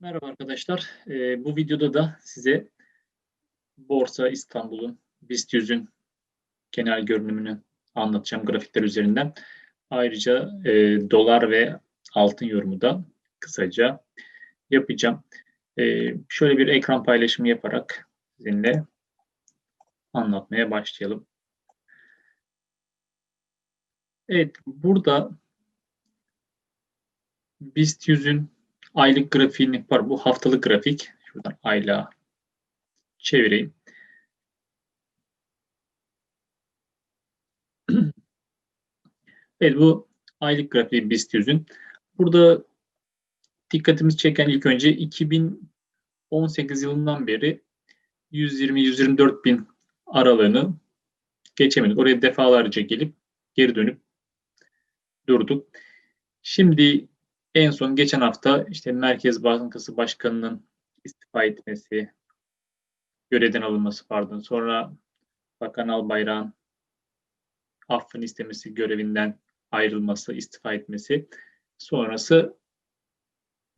Merhaba arkadaşlar. Ee, bu videoda da size Borsa İstanbul'un BIST 100'ün genel görünümünü anlatacağım grafikler üzerinden. Ayrıca e, dolar ve altın yorumu da kısaca yapacağım. E, şöyle bir ekran paylaşımı yaparak sizinle anlatmaya başlayalım. Evet, burada BIST 100'ün aylık grafiğini var. Bu haftalık grafik. Şuradan aylığa çevireyim. Evet bu aylık grafiği BIST 100'ün. Burada dikkatimizi çeken ilk önce 2018 yılından beri 120-124 bin aralığını geçemedik. Oraya defalarca gelip geri dönüp durduk. Şimdi en son geçen hafta işte Merkez Bankası Başkanı'nın istifa etmesi, görevden alınması pardon. Sonra Bakan Albayrak'ın affını istemesi, görevinden ayrılması, istifa etmesi sonrası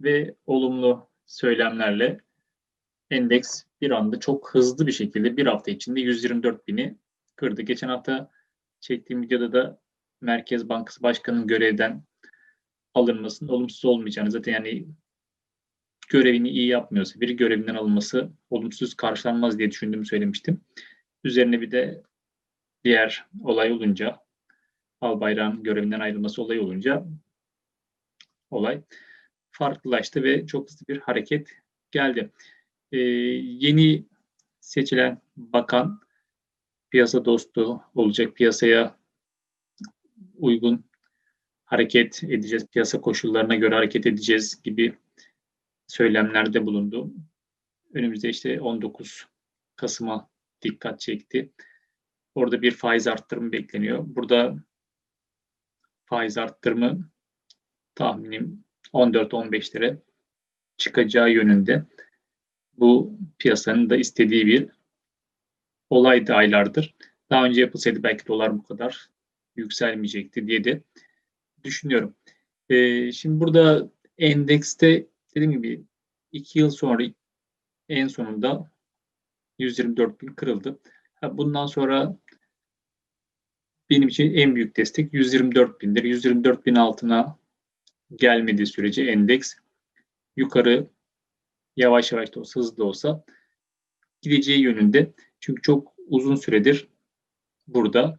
ve olumlu söylemlerle endeks bir anda çok hızlı bir şekilde bir hafta içinde 124 bini kırdı. Geçen hafta çektiğim videoda da Merkez Bankası Başkanı'nın görevden alınmasının olumsuz olmayacağını zaten yani görevini iyi yapmıyorsa biri görevinden alınması olumsuz karşılanmaz diye düşündüğümü söylemiştim. Üzerine bir de diğer olay olunca Albayrak'ın görevinden ayrılması olayı olunca olay farklılaştı ve çok hızlı bir hareket geldi. Ee, yeni seçilen bakan piyasa dostu olacak, piyasaya uygun hareket edeceğiz, piyasa koşullarına göre hareket edeceğiz gibi söylemlerde bulundu. Önümüzde işte 19 Kasım'a dikkat çekti. Orada bir faiz arttırımı bekleniyor. Burada faiz arttırımı tahminim 14-15 lira çıkacağı yönünde. Bu piyasanın da istediği bir olaydı aylardır. Daha önce yapılsaydı belki dolar bu kadar yükselmeyecekti diye de düşünüyorum. E, şimdi burada endekste dediğim gibi iki yıl sonra en sonunda 124 bin kırıldı. Bundan sonra benim için en büyük destek 124 bindir. 124 bin altına gelmediği sürece endeks yukarı yavaş yavaş da olsa hızlı da olsa gideceği yönünde. Çünkü çok uzun süredir burada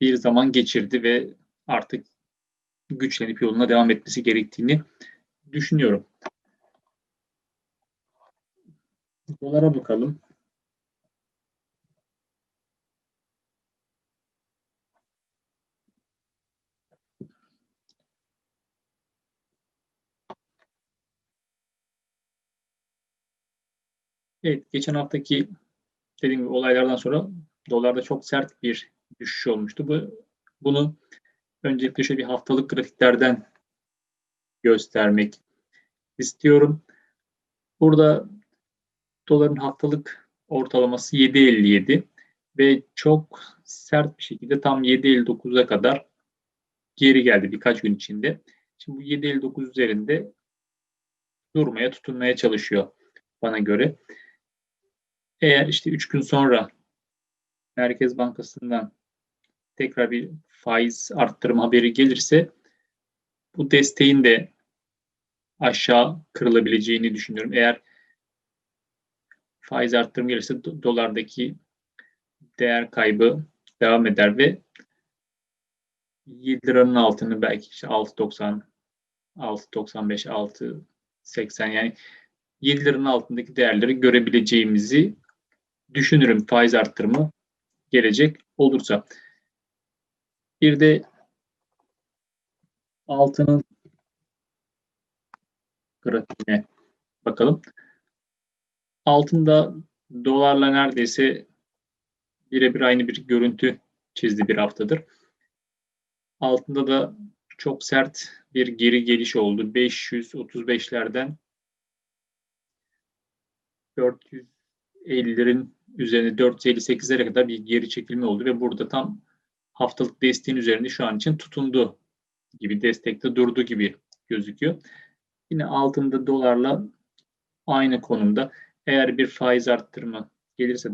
bir zaman geçirdi ve artık güçlenip yoluna devam etmesi gerektiğini düşünüyorum. Dolara bakalım. Evet, geçen haftaki dediğim gibi olaylardan sonra dolarda çok sert bir düşüş olmuştu. Bu bunu öncelikle şöyle bir haftalık grafiklerden göstermek istiyorum. Burada doların haftalık ortalaması 7.57 ve çok sert bir şekilde tam 7.59'a kadar geri geldi birkaç gün içinde. Şimdi bu 7.59 üzerinde durmaya, tutunmaya çalışıyor bana göre. Eğer işte 3 gün sonra Merkez Bankası'ndan tekrar bir faiz arttırım haberi gelirse bu desteğin de aşağı kırılabileceğini düşünüyorum. Eğer faiz arttırım gelirse dolardaki değer kaybı devam eder ve 7 liranın altını belki işte 6.90 6.95 6.80 yani 7 liranın altındaki değerleri görebileceğimizi düşünürüm faiz arttırımı gelecek olursa. Bir de altının grafiğine bakalım. Altında dolarla neredeyse birebir aynı bir görüntü çizdi bir haftadır. Altında da çok sert bir geri geliş oldu. 535'lerden 450'lerin üzerine 458'lere kadar bir geri çekilme oldu ve burada tam haftalık desteğin üzerinde şu an için tutundu gibi destekte durdu gibi gözüküyor. Yine altında dolarla aynı konumda. Eğer bir faiz arttırma gelirse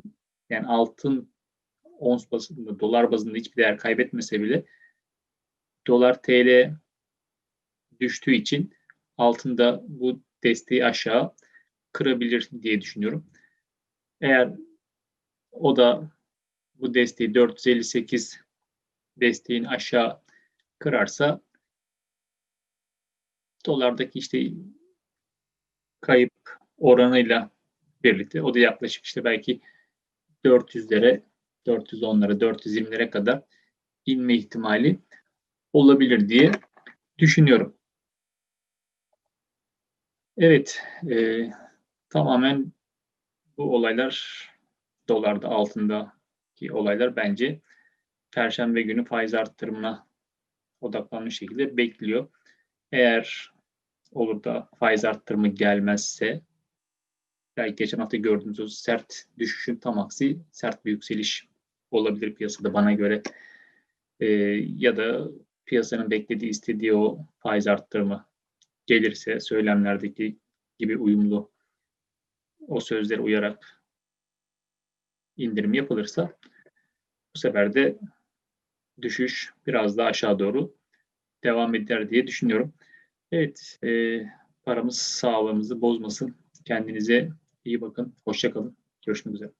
yani altın ons bazında, dolar bazında hiçbir değer kaybetmese bile dolar TL düştüğü için altında bu desteği aşağı kırabilir diye düşünüyorum. Eğer o da bu desteği 458 desteğin aşağı kırarsa dolardaki işte kayıp oranıyla birlikte o da yaklaşık işte belki 400'lere 410'lara 420'lere kadar inme ihtimali olabilir diye düşünüyorum. Evet, e, tamamen bu olaylar dolarda altındaki olaylar bence Perşembe günü faiz arttırımına odaklanmış şekilde bekliyor. Eğer olur da faiz arttırımı gelmezse belki geçen hafta gördüğümüz o sert düşüşün tam aksi sert bir yükseliş olabilir piyasada bana göre. E, ya da piyasanın beklediği, istediği o faiz arttırımı gelirse söylemlerdeki gibi uyumlu o sözlere uyarak indirim yapılırsa bu sefer de düşüş biraz daha aşağı doğru devam eder diye düşünüyorum. Evet, e, paramız sağlığımızı bozmasın. Kendinize iyi bakın. Hoşçakalın. Görüşmek üzere.